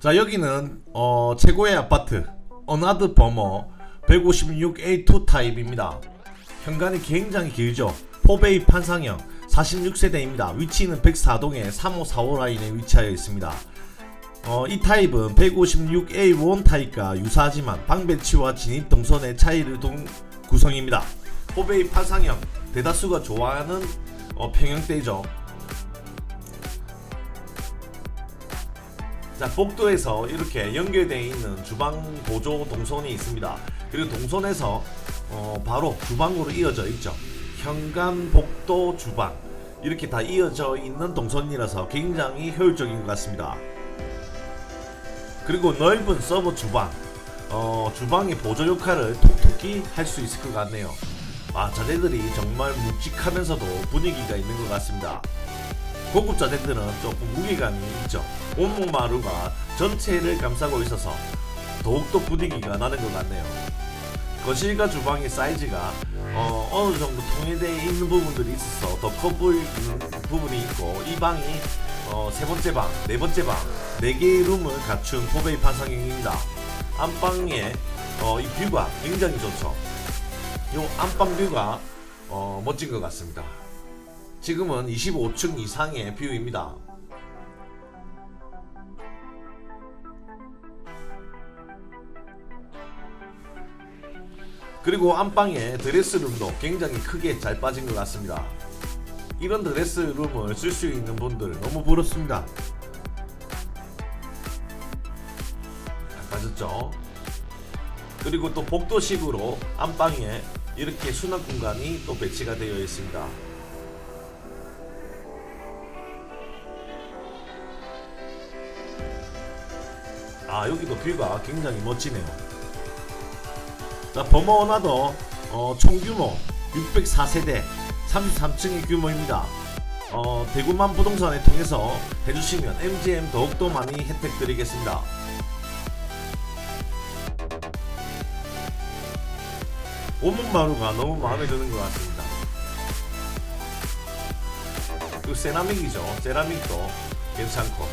자 여기는 어, 최고의 아파트 어나드 버머 156A2 타입입니다. 현관이 굉장히 길죠. 포베이 판상형 46세대입니다. 위치는 104동의 3545 라인에 위치하여 있습니다. 어, 이 타입은 156A1 타입과 유사하지만 방 배치와 진입 동선의 차이를 둔 구성입니다. 포베이 판상형 대다수가 좋아하는 어, 평형대죠. 자, 복도에서 이렇게 연결되어 있는 주방 보조 동선이 있습니다. 그리고 동선에서 어, 바로 주방으로 이어져 있죠. 현관, 복도, 주방 이렇게 다 이어져 있는 동선이라서 굉장히 효율적인 것 같습니다. 그리고 넓은 서버 주방, 어, 주방의 보조 역할을 톡톡히 할 수 있을 것 같네요. 아, 자재들이 정말 묵직하면서도 분위기가 있는 것 같습니다. 고급 자재들은 조금 무게감이 있죠. 온목 마루가 전체를 감싸고 있어서 더욱더 분위기가 나는 것 같네요. 거실과 주방의 사이즈가 어, 어느 정도 통일되어 있는 부분들이 있어서 더 커 보이는 부분이 있고 이 방이 어, 세 번째 방, 네 번째 방, 네 개의 룸을 갖춘 포베이 판상형입니다. 안방에 어, 이 뷰가 굉장히 좋죠. 이 안방 뷰가 어, 멋진 것 같습니다. 지금은 25층 이상의 뷰입니다. 그리고 안방에 드레스룸도 굉장히 크게 잘 빠진 것 같습니다. 이런 드레스룸을 쓸 수 있는 분들 너무 부럽습니다. 잘 빠졌죠? 그리고 또 복도식으로 안방에 이렇게 수납 공간이 또 배치가 되어 있습니다. 아 여기도 뷰가 굉장히 멋지네요. 자 버머나더 어, 총 규모 604세대 33층의 규모입니다. 어, 대구만 부동산을 통해서 해주시면 MGM 더욱더 많이 혜택 드리겠습니다. 오문마루가 너무 마음에 드는 것 같습니다. 그 세라믹이죠. 세라믹도 괜찮고